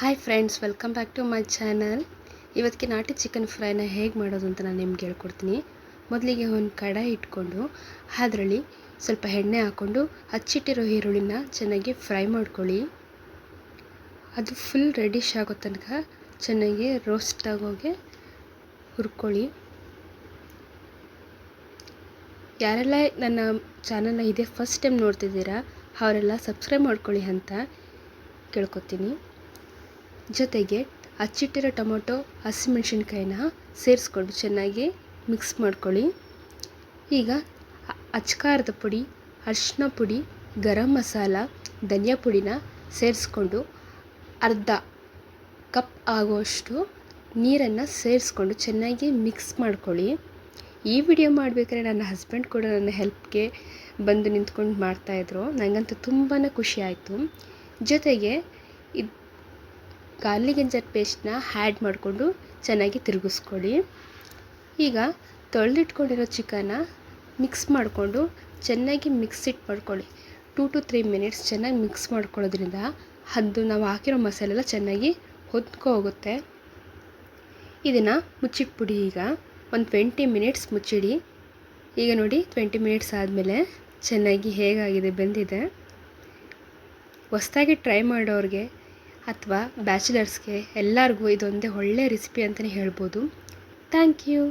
Hi friends welcome back to my channel ಇವತ್ತಿಗೆ ನಾಟಿ chicken ಫ್ರೈನ ಹೇಗೆ ಮಾಡೋದು ಅಂತ ನಾನು ನಿಮ್ಗೆ ಹೇಳ್ಕೊಡ್ತೀನಿ. ಮೊದಲಿಗೆ ಒಂದು ಕಡಾಯಿ ಇಟ್ಕೊಂಡು ಅದರಲ್ಲಿ ಸ್ವಲ್ಪ ಎಣ್ಣೆ ಹಾಕ್ಕೊಂಡು ಹಚ್ಚಿಟ್ಟಿರೋ ಈರುಳ್ಳಿನ ಚೆನ್ನಾಗಿ ಫ್ರೈ ಮಾಡ್ಕೊಳ್ಳಿ. ಅದು ಫುಲ್ ರೆಡಿಶ್ ಆಗೋ ತನಕ ಚೆನ್ನಾಗಿ ರೋಸ್ಟ್ ಆಗೋಗೆ ಹುರ್ಕೊಳ್ಳಿ. ಯಾರೆಲ್ಲ ನನ್ನ ಚಾನಲ್ನ ಇದೇ ಫಸ್ಟ್ ಟೈಮ್ ನೋಡ್ತಿದ್ದೀರಾ, ಅವರೆಲ್ಲ ಸಬ್ಸ್ಕ್ರೈಬ್ ಮಾಡ್ಕೊಳ್ಳಿ ಅಂತ ಕೇಳ್ಕೊತೀನಿ. ಜೊತೆಗೆ ಹಚ್ಚಿಟ್ಟಿರೋ ಟೊಮೊಟೊ ಹಸಿಮೆಣ್ಸಿನ್ಕಾಯಿನ ಸೇರಿಸ್ಕೊಂಡು ಚೆನ್ನಾಗಿ ಮಿಕ್ಸ್ ಮಾಡ್ಕೊಳ್ಳಿ. ಈಗ ಅಚ್ಕಾರದ ಪುಡಿ, ಅರಿಶಿನ ಪುಡಿ, ಗರಂ ಮಸಾಲ, ಧನಿಯಾ ಪುಡಿನ ಸೇರಿಸ್ಕೊಂಡು ಅರ್ಧ ಕಪ್ ಆಗುವಷ್ಟು ನೀರನ್ನು ಸೇರಿಸ್ಕೊಂಡು ಚೆನ್ನಾಗಿ ಮಿಕ್ಸ್ ಮಾಡ್ಕೊಳ್ಳಿ. ಈ ವಿಡಿಯೋ ಮಾಡಬೇಕಾದ್ರೆ ನನ್ನ ಹಸ್ಬೆಂಡ್ ಕೂಡ ನನ್ನ ಹೆಲ್ಪ್ಗೆ ಬಂದು ನಿಂತ್ಕೊಂಡು ಮಾಡ್ತಾಯಿದ್ರು ನನಗಂತೂ ತುಂಬಾ ಖುಷಿ ಆಯಿತು. ಜೊತೆಗೆ ಇದು ಗಾರ್ಲಿಕ್ ಗಿಂಜರ್ ಪೇಸ್ಟ್ನ ಆ್ಯಡ್ ಮಾಡಿಕೊಂಡು ಚೆನ್ನಾಗಿ ತಿರುಗಿಸ್ಕೊಳ್ಳಿ. ಈಗ ತೊಳೆದಿಟ್ಕೊಂಡಿರೋ ಚಿಕನ್ನ ಮಿಕ್ಸ್ ಮಾಡಿಕೊಂಡು ಚೆನ್ನಾಗಿ ಮಿಕ್ಸ್ ಮಿಕ್ಸಿಟ್ ಮಾಡ್ಕೊಳ್ಳಿ. ಟೂ ಟು ತ್ರೀ ಮಿನಿಟ್ಸ್ ಚೆನ್ನಾಗಿ ಮಿಕ್ಸ್ ಮಾಡ್ಕೊಳ್ಳೋದ್ರಿಂದ ಅದು ನಾವು ಹಾಕಿರೋ ಮಸಾಲೆ ಎಲ್ಲ ಚೆನ್ನಾಗಿ ಹೊತ್ಕೊ ಹೋಗುತ್ತೆ. ಇದನ್ನು ಮುಚ್ಚಿಟ್ಬಿಡಿ ಈಗ. ಒಂದು ಟ್ವೆಂಟಿ ಮಿನಿಟ್ಸ್ ಮುಚ್ಚಿಡಿ. ಈಗ ನೋಡಿ ಟ್ವೆಂಟಿ ಮಿನಿಟ್ಸ್ ಆದಮೇಲೆ ಚೆನ್ನಾಗಿ ಹೇಗಾಗಿದೆ, ಬೆಂದಿದೆ. ಹೊಸ್ದಾಗಿ ಟ್ರೈ ಮಾಡೋರಿಗೆ ಅಥವಾ ಬ್ಯಾಚುಲರ್ಸ್ಗೆ ಎಲ್ಲರಿಗೂ ಇದೊಂದೇ ಒಳ್ಳೆಯ ರೆಸಿಪಿ ಅಂತಲೇ ಹೇಳ್ಬೋದು. Thank you.